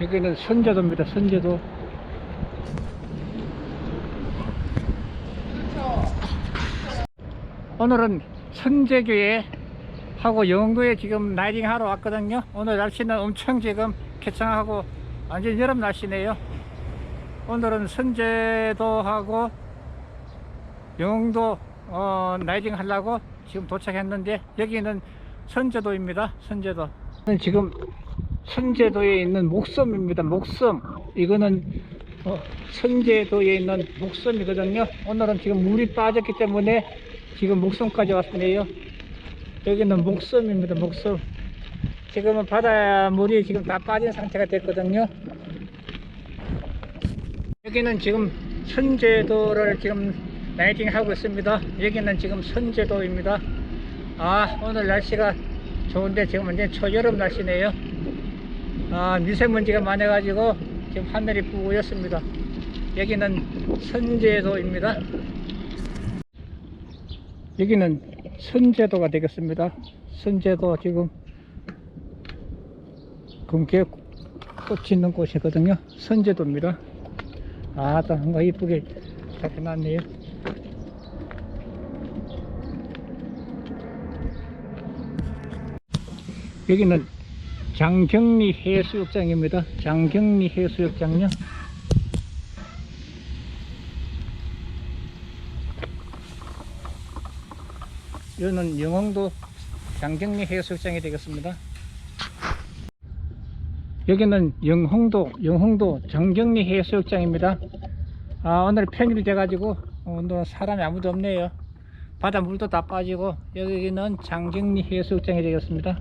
여기는 선제도입니다. 선제도. 오늘은 선제교회 하고 영도에 지금 라이딩 하러 왔거든요. 오늘 날씨는 엄청 지금 개창하고 완전 여름 날씨네요. 오늘은 선제도 하고 영도 어, 라이딩 하려고 지금 도착했는데 여기는 선제도입니다. 선제도. 지금 선제도에 있는 목섬입니다. 목섬. 이거는 어, 선제도에 있는 목섬이거든요. 오늘은 지금 물이 빠졌기 때문에 지금 목섬까지 왔네요. 여기는 목섬입니다. 목섬. 지금은 바닷물이 지금 다 빠진 상태가 됐거든요. 여기는 지금 선제도를 지금 라이딩 하고 있습니다. 여기는 지금 선제도입니다. 아, 오늘 날씨가 좋은데 지금 완전 초여름 날씨네요. 아, 미세먼지가 많아가지고 지금 하늘이 뿌옇습니다. 여기는 선제도입니다. 여기는 선제도가 되겠습니다. 선제도 지금 금괴 꽃이 있는 곳이거든요. 선제도입니다. 아, 또 뭔가 이쁘게 잘 해놨네요. 여기는 장경리 해수욕장입니다. 장경리 해수욕장요. 여기는 영흥도 장경리 해수욕장이 되겠습니다. 여기는 영흥도 영흥도 장경리 해수욕장입니다. 아 오늘 평일이 돼가지고 오늘 사람이 아무도 없네요. 바다 물도 다 빠지고 여기는 장경리 해수욕장이 되겠습니다.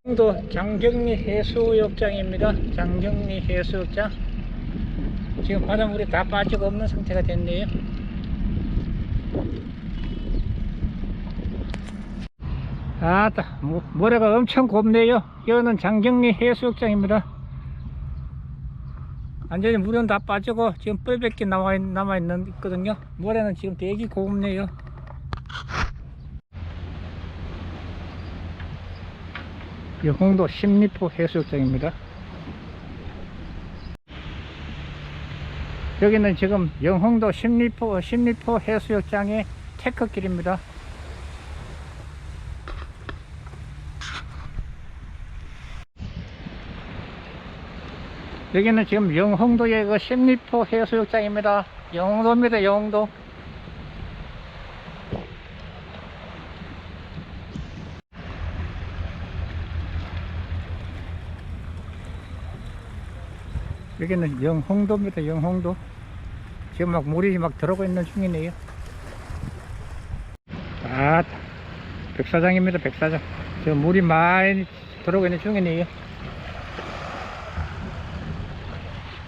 영흥 도 장경리 해수욕장입니다. 장경리 해수욕장. 지금 바닷물이 다 빠지고 없는 상태가 됐네요. 아따, 모- 모래가 엄청 곱네요. 여기는 장경리 해수욕장입니다. 완전히 물은 다 빠지고 지금 뻘밖에 남아, 남아 있는, 있거든요. 모래는 지금 되게 곱네요. 영흥도 10리포 해수욕장입니다. 여기는 지금 영흥도 10리포, 10리포 해수욕장의 테크길입니다. 여기는 지금 영흥도의 그 10리포 해수욕장입니다. 영흥도입니다, 영흥도. 여기는 영흥도입니다, 영흥도. 지금 막 물이 막 들어오고 있는 중이네요. 아, 백사장입니다, 백사장. 지금 물이 많이 들어오고 있는 중이네요.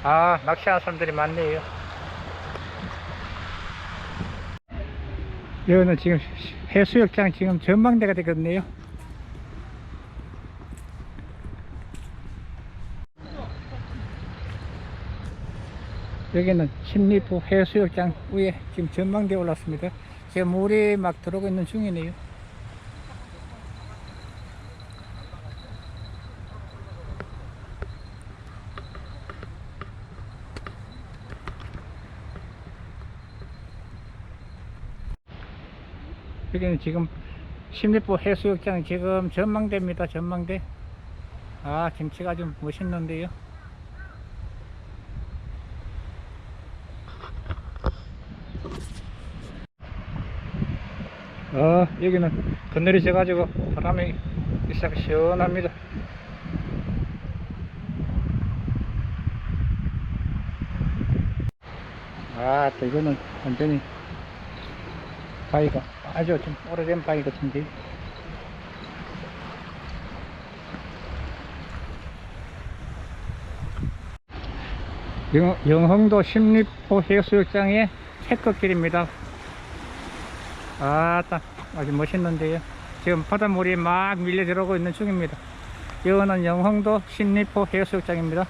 아, 낚시하는 사람들이 많네요. 여기는 지금 해수욕장 지금 전망대가 되거든요. 여기는 신리포 해수욕장 위에 지금 전망대 올랐습니다. 지금 물이 막 들어오고 있는 중이네요. 여기는 지금 신리포 해수욕장 지금 전망대입니다. 전망대. 아, 경치가 좀 멋있는데요. 어, 여기는 건너리져가지고 바람이 있어서 시원합니다. 아, 또 이거는 완전히 바위가 아주 좀 오래된 바위 같은데. 영, 영흥도 십리포 해수욕장의 태극길입니다. 아따 아주 멋있는데요. 지금 바닷물이 막 밀려 들어오고 있는 중입니다. 이거는 영흥도 신리포 해수욕장입니다